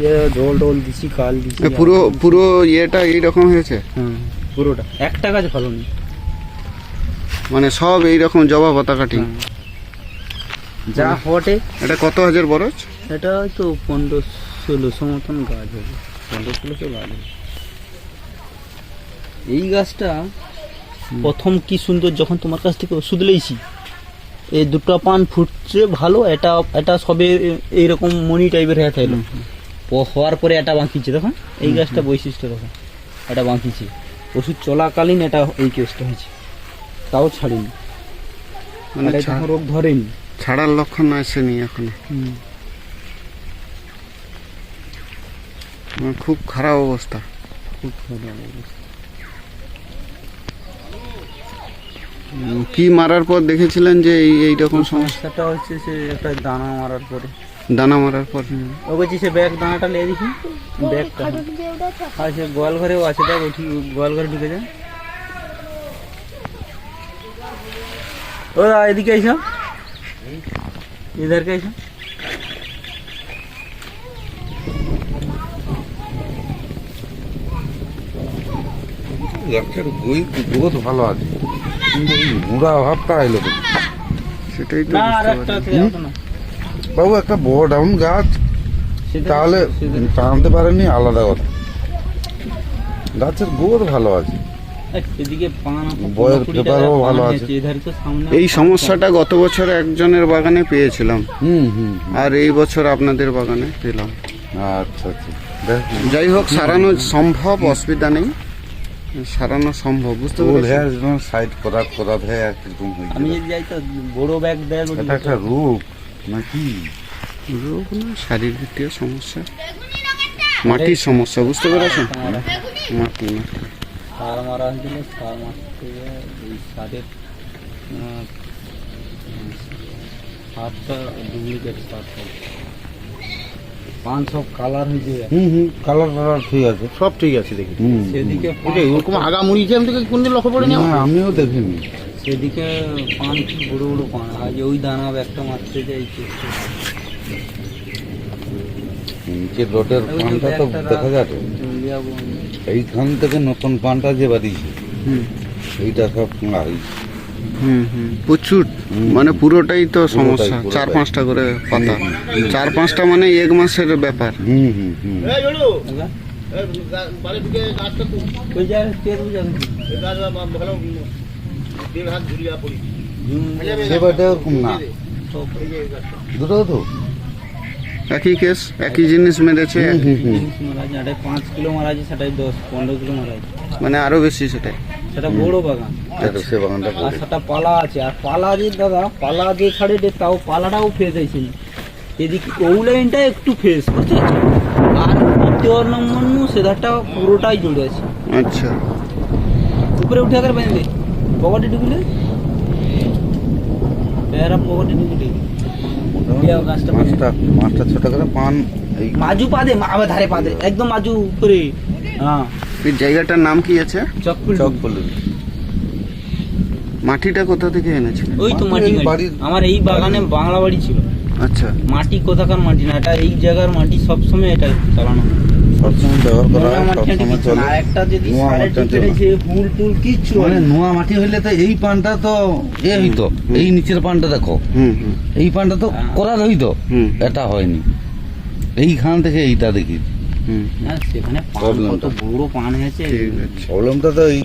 যে জল টল দিছি কাল দিছি পুরো পুরো ইয়েটা এইরকম হয়েছে? হ্যাঁ পুরোটা। একটা গাছ ভালো নেই মানে সব এইরকম জবা পাতা কাটি। যা ফটে। এটা কত হাজার বরজ? এটা তো পনেরো ষোলোশো মতন গাছ হবে। পনেরো ষোলোশো গাছ হবে। এই গাছটা প্রথম কি সুন্দর যখন তোমার কাছ থেকে ওষুধ লেইছি এই দুটো পান ফুটছে ভালো এটা এটা সবে এইরকম মনি টাইপের হয়ে থাকল হওয়ার পরে এটা বাঁকিছে দেখো এই গাছটা বৈশিষ্ট্য দেখো এটা বাঁকিছে ওষুধ চলাকালীন এটা এই কেসটা হয়েছে। তাও ছাড়িনি। মানে মানে রোগ ধরেনি। ছাড়ার লক্ষণ আসেনি এখনও। মানে খুব খারাপ অবস্থা। খুব ভালো অবস্থা। কি মারার পর দেখেছিলেন যে এই এইরকম সমস্যা? সমস্যাটা হচ্ছে সে একটা দানা মারার পরে। দানা মারার পর। ও বলছি সে ব্যাগ দানাটা নিয়ে দেখি। ব্যাগটা। আর সে গোয়াল ঘরেও আছে দেখ ওঠি গোয়াল ঘরে ঢুকে যায়। ও দা, এদিকে আইসা। ইধারকে আইসা। গাছের বই গ্রোথ ভালো আছে। কিন্তু এই মুড়া ভাবটা এলো সেটাই তো না আর একটা আছে, না। বাবু একটা বড় ডাউন গাছ। তাহলে টানতে পারেনি আলাদা কথা। গাছের গ্রোথ ভালো আছে। এই সমস্যাটা গত বছর একজনের বাগানে পেয়েছিলাম। হুম হুম আর এই বছর আপনাদের বাগানে পেলাম। আচ্ছা আচ্ছা। দেখ যাই হোক সারানো সম্ভব অসুবিধা নেই। সারানো সম্ভব বুঝতে ফুল পেরেছেন? হেয়ার সাইড করা করা হয়ে একরকম হয়ে আমি যাই তো বড় ব্যাগ দেয় এটা একটা রূপ। নাকি? রোগ না শারীরিক সমস্যা? মাটির সমস্যা বুঝতে পেরেছেন মাটি মাটি। সার মারা হয়েছিল সার মারতে এই সারের সারটা ডুপ্লিকেট সার পান সব কালার হয়েছে হুম হুম। কালার ঠিক আছে সব ঠিক আছে দেখি। হুম। সেদিকে ওরকম আগা আমি তোকে কোনদিন লক্ষ্য পড়ে না, আমিও দেখিনি। সেদিকে পান কি বড় বড় পান। আজ ওই দানা একটা মারতে যাইছে নিচে রোডের পানটা তো দেখা যাচ্ছে এইখান থেকে নতুন পানটা যে বাড়িয়েছে এইটা সব ভাঙা হয়েছে হুম হুম। প্রচুর। মানে পুরোটাই তো সমস্যা। চার পাঁচটা করে পাতা। চার পাঁচটা মানে এক মাসের ব্যাপার। হুম হুম হুম? ওরকম না। দুটো তো? একই কেস একই জিনিস মেরেছে। পাঁচ কিলো মারা আছে সেটাই দশ পনেরো কিলো মারা আছে মানে আরও বেশি সেটাই। সেটা বড় বাগান। এটা সে বাগানটা আর করে সেটা পালা আছে। আর পালা যে দাদা পালা যে ছাড়ে দে তাও পালাটাও ফেস আছে এদিকে ওই লাইনটা একটু ফেস বুঝতে পারছ আর দ্বিতীয় নম্বর নু সেধারটা পুরোটাই জুড়ে আছে। আচ্ছা। উপরে উঠে বেঁধে পকেটে ঢুকলে পেয়ারা পকেটে ঢুকলে দিয়া গাছটা পাঁচটা পাঁচটা ছোট করে পান এই মাজু পাদে মা- আবার ধারে পাদে একদম মাজু উপরে। হ্যাঁ। এই জায়গাটার নাম কি আছে? চকফুল চক বলে মাটিটা কোথা থেকে এনেছিলেন? ওই তো মাটি আমার এই বাগানে বাংলা বাড়ি ছিল। আচ্ছা। মাটি কোথাকার মাটি না এটা এই জায়গার মাটি সবসময় এটা চালানো। সবসময় ব্যবহার করা হয় চলে। একটা যদি টুল কিচ্ছু মানে নোয়া মাটি হইলে তো এই পানটা তো এ হইতো। এই নিচের পানটা দেখো। হুম হুম। এই পানটা তো হ্যাঁ। করার হইতো। এটা হয়নি। এইখান থেকে এইটা দেখি। হুম। হ্যাঁ, সেখানে। বড় পান হয়েছে। প্রবলেমটা তো এই